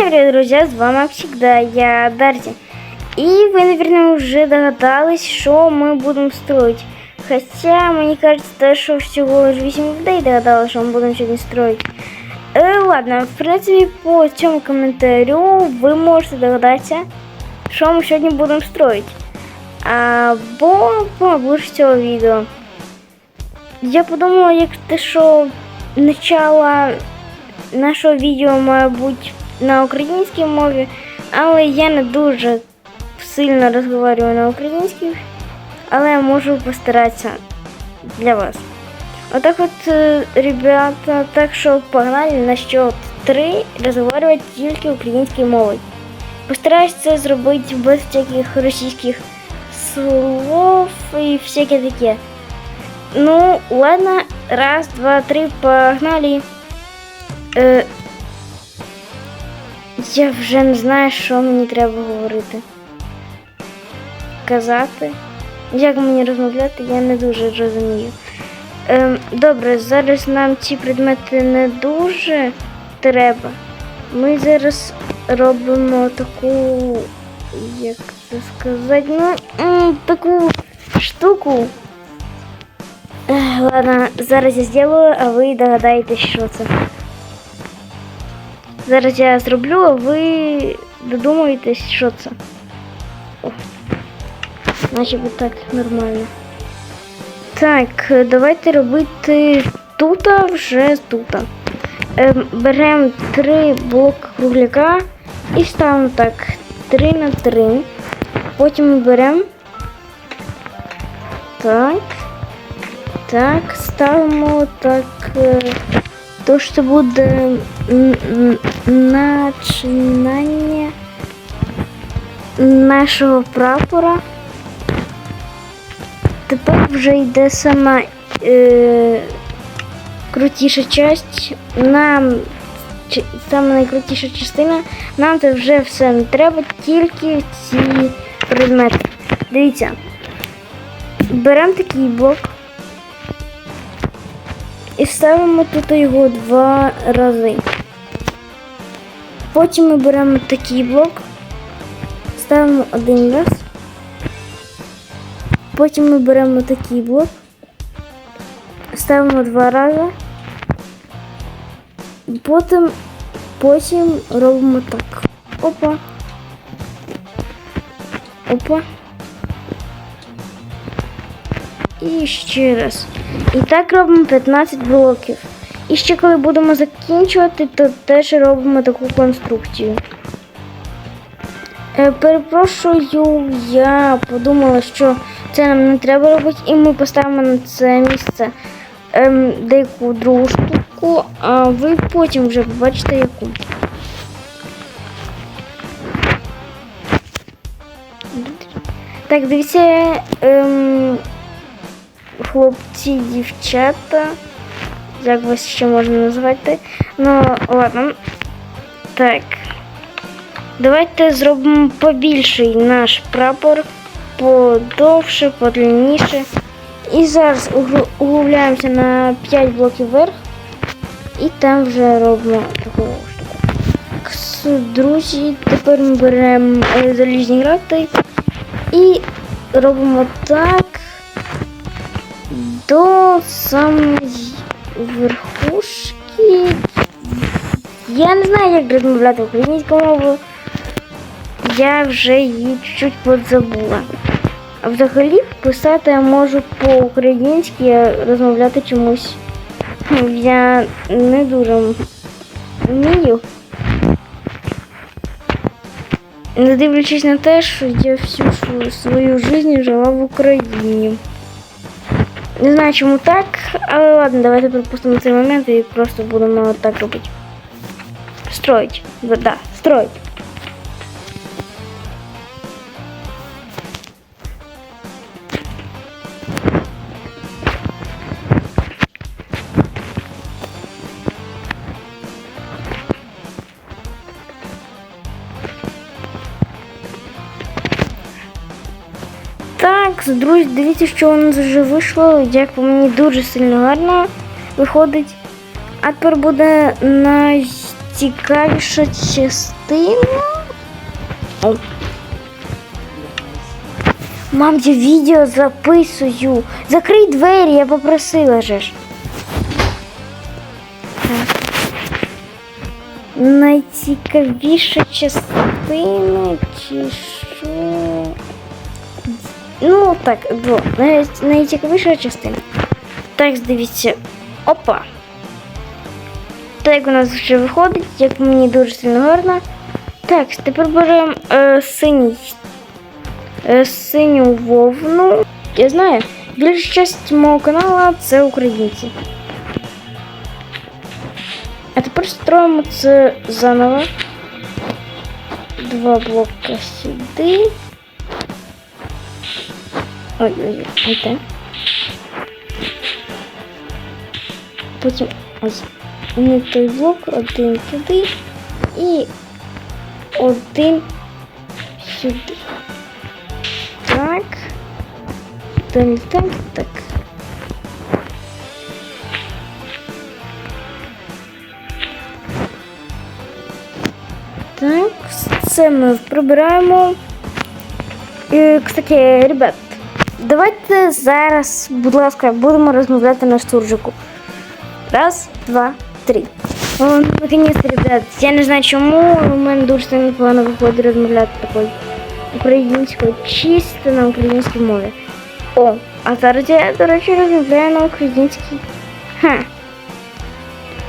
Всем привет, друзья, з вами, как всегда, я Дарти. И вы, наверное, уже догадались, что мы будем строить. Хотя, мне кажется, что всего лишь 8 людей догадалось, что мы будем сегодня строить. Е, ладно, в принципі, по цьому коментарю ви можете догадатися, що ми сьогодні будемо строїти. Або по обличчю цього відео. Я подумала, як те, що начало нашого відео має бути на українській мові, але я не дуже сильно розмовляю на українській, але я можу постаратися для вас. Отак от, е, ребята, так що погнали на счет 3 розмовляти тільки українською мовою. Постараюсь це зробити без всяких російських слов і всяке таке. Ну, ладно, раз, два, три, погнали. Е, я вже не знаю, що мені треба говорити. Казати. Як мені розмовляти, я не дуже розумію. Ем, добре, зараз нам ці предмети не дуже треба. Ми зараз робимо таку, як це сказати, ну, таку штуку. Ех, ладно, зараз я зроблю, а ви догадаєтесь, що це. Зараз я зроблю, а ви додумаєтесь, що це. О. Наче так нормально. Так, е, давайте робити тут, вже тут. Ем, беремо три блоки кругляка і ставимо так 3 на 3. Потім беремо. Так. Так, ставимо так. То, що це буде начинання нашого прапора. Тепер вже йде сама е, крутіша часть. Нам саме найкрутіша частина. Нам це вже все не треба, тільки ці предмети. Дивіться. Беремо такий блок і ставимо тут його два рази. Потім ми беремо такий блок, ставимо один раз. Потім ми беремо такий блок, ставимо два рази. Потім, потім робимо так. Опа. Опа. І ще раз. І так робимо 15 блоків. І ще коли будемо закінчувати, то теж робимо таку конструкцію. Е, Перепрошую, я подумала, що це нам не треба робити, і ми поставимо на це місце ем, деяку другу штуку, а ви потім вже побачите яку. Так, дивіться, ем, хлопці, дівчата. Як вас ще можна назвати? Ну, ладно. Так. Давайте зробимо побільший наш прапор, подовше, подлінніше. І зараз углубляємося на 5 блоків вверх. І там вже робимо таку штуку. Друзі, тепер ми беремо е, залізні грати і робимо так до самої верхушки. Я не знаю, як розмовляти українською мовою. Я вже її чуть-чуть подзабула. А взагалі писати я можу по-українськи, розмовляти чомусь. Я не дуже вмію. Не дивлячись на те, що я всю свою життя жила в Україні. Не знаю, чому так, але ладно, давайте пропустимо цей момент і просто будемо так робити. Строить. Да, да, Так, друзі, дивіться, що у нас вже вийшло. Як по мені дуже сильно гарно виходить. А тепер буде найцікавіша частина. Мам, я відео записую. Закрий двері, я попросила же ж. Найцікавіша частина чи що? Ну, так, бо най- найцікавіша частина. Так, дивіться. Опа. Так у нас вже виходить, як мені дуже сильно гарно. Так, тепер беремо е, синій. Е, синю вовну. Я знаю, більша частина мого каналу це українці. А тепер строїмо це заново. Два блока сюди. Ой, ой, ой, так. Потім ось не той блок, один туди і один сюди. Так. Далі так, так. Так, це ми прибираємо. І, кстати, ребят, давайте зараз, будь ласка, будемо розмовляти на суржику. Раз, два, три. Ну, наконец-то, ребят, я не знаю чому, у мене дуже сильно виходить розмовляти такою українською, чисто на українській мові. О, а зараз я, до речі, розмовляю на українській. Ха.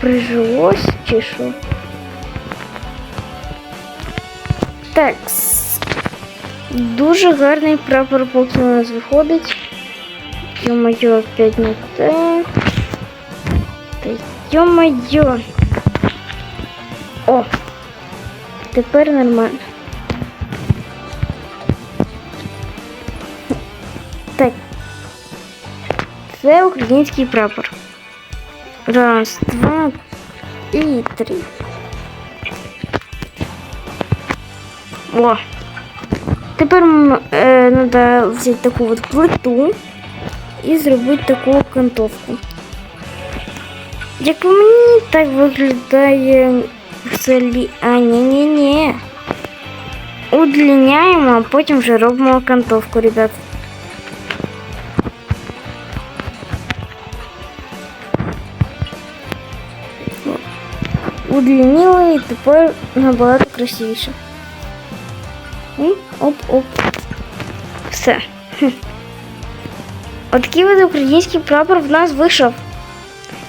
Прижилось чи що? Так. с- Дуже гарний прапор поки у нас виходить. Ё-моё, опять не те. Та ё-моё. О! Тепер нормально. Так. Це український прапор. Раз, два і три. О! Тепер м, е, треба взяти таку от плиту і зробити таку окантовку. Як по мені так виглядає в селі. А, ні-ні-ні. Удлиняємо, а потім вже робимо окантовку, ребят. Удлінили і тепер набагато красивіше. Оп-оп. Все. Отакий от український прапор в нас вийшов.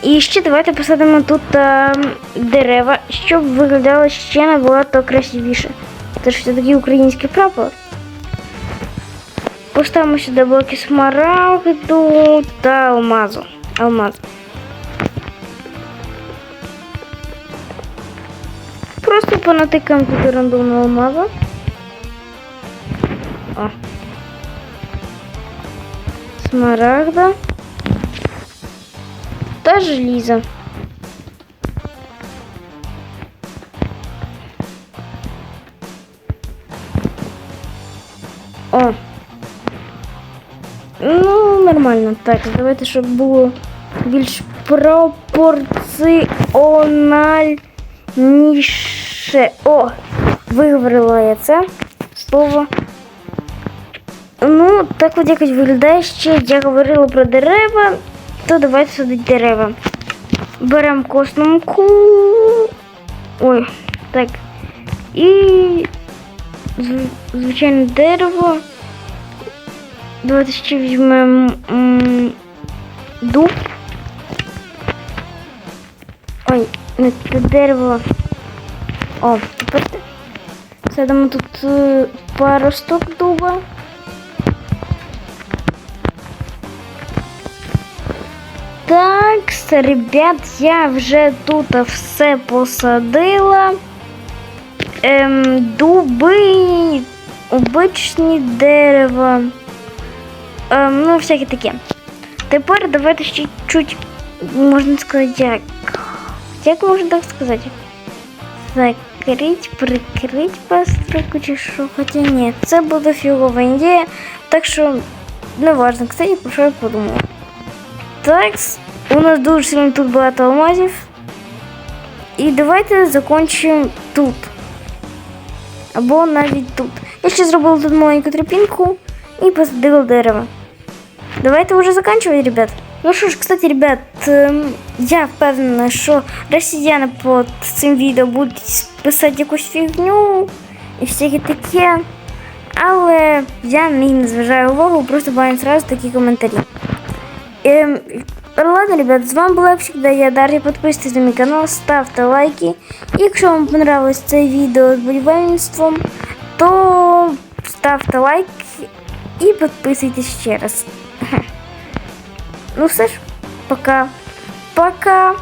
І ще давайте посадимо тут е, дерева, щоб виглядало ще набагато красивіше. Це такий український прапор. Поставимо сюди блоки смарагду та алмазу. Алмаз. Просто понатикаємо тут рандомного алмаза. О. Смарагда. Та желіза. О. Ну, нормально. Так, давайте, щоб було більш пропорціональніше. О, виговорила я це слово. Ну, так от якось виглядає ще. Я говорила про дерева, то давайте садити дерева. Беремо косну. Ой, так. І звичайне дерево. Давайте ще візьмемо дуб. Ой, не це дерево. О, тепер садимо тут е, пару штук дуба. Так, ребят, я вже тут все посадила. Ем, дуби, обичні дерева. Ем, ну, всяке таке. Тепер давайте ще чуть, можна сказати, як. Як можна так сказати? Закрить, прикрить постройку чи що. Хоча ні, це буде фігова ідея. Так що не важно, кстати, про що я подумала. Так, у нас дуже сильно тут багато алмазів. І давайте закончимо тут. Або навіть тут. Я ще зробила тут маленьку тропінку і посадила дерево. Давайте уже заканчивать, ребят. Ну що ж, кстати, ребят, ем, я впевнена, що росіяни під цим відео будуть писати якусь фігню і всяке таке. Але я на них не зважаю увагу, просто бачу зразу такі коментарі. Ем, ладно, ребят, з вами була як завжди я Дар'я. Підписуйтесь на мій канал, ставте лайки. І якщо вам понравилось це відео з будівельництвом, то ставте лайк і підписуйтесь ще раз. Ну все ж, пока. Пока.